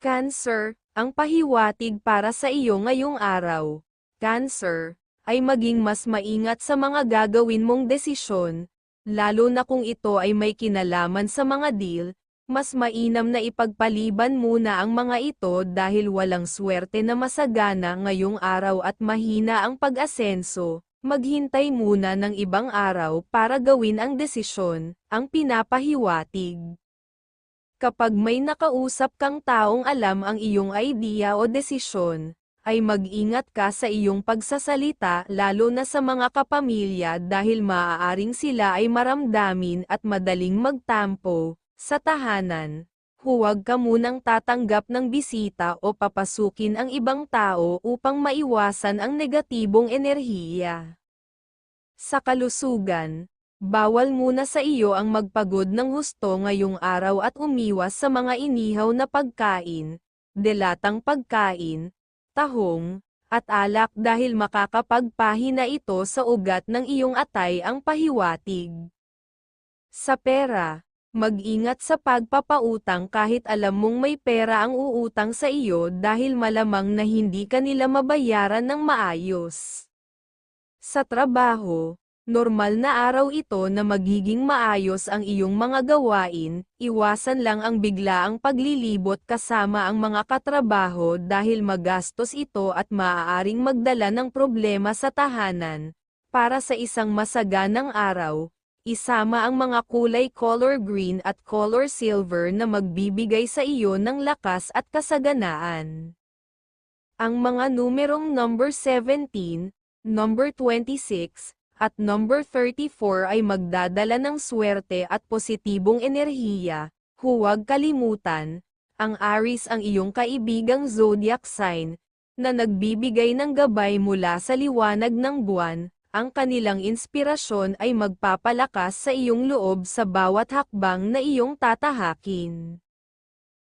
Cancer, ang pahiwatig para sa iyo ngayong araw. Cancer, ay maging mas maingat sa mga gagawin mong desisyon, lalo na kung ito ay may kinalaman sa mga deal, mas mainam na ipagpaliban muna ang mga ito dahil walang swerte na masagana ngayong araw at mahina ang pag-asenso. Maghintay muna ng ibang araw para gawin ang desisyon, ang pinapahiwatig. Kapag may nakausap kang taong alam ang iyong idea o desisyon, ay mag-ingat ka sa iyong pagsasalita lalo na sa mga kapamilya dahil maaaring sila ay maramdamin at madaling magtampo. Sa tahanan, huwag ka munang tatanggap ng bisita o papasukin ang ibang tao upang maiwasan ang negatibong enerhiya. Sa kalusugan, bawal muna sa iyo ang magpagod ng husto ngayong araw at umiwas sa mga inihaw na pagkain, delatang pagkain, tahong, at alak dahil makakapagpahina ito sa ugat ng iyong atay ang pahiwatig. Sa pera, mag-ingat sa pagpapautang kahit alam mong may pera ang uutang sa iyo dahil malamang na hindi ka nila mabayaran ng maayos. Sa trabaho, normal na araw ito na magiging maayos ang iyong mga gawain, iwasan lang ang biglaang paglilibot kasama ang mga katrabaho dahil magastos ito at maaaring magdala ng problema sa tahanan. Para sa isang masaganang araw, isama ang mga kulay color green at color silver na magbibigay sa iyo ng lakas at kasaganaan. Ang mga numerong number 17, number 26, at number 34 ay magdadala ng swerte at positibong enerhiya. Huwag kalimutan, ang Aries ang iyong kaibigang zodiac sign, na nagbibigay ng gabay mula sa liwanag ng buwan, ang kanilang inspirasyon ay magpapalakas sa iyong loob sa bawat hakbang na iyong tatahakin.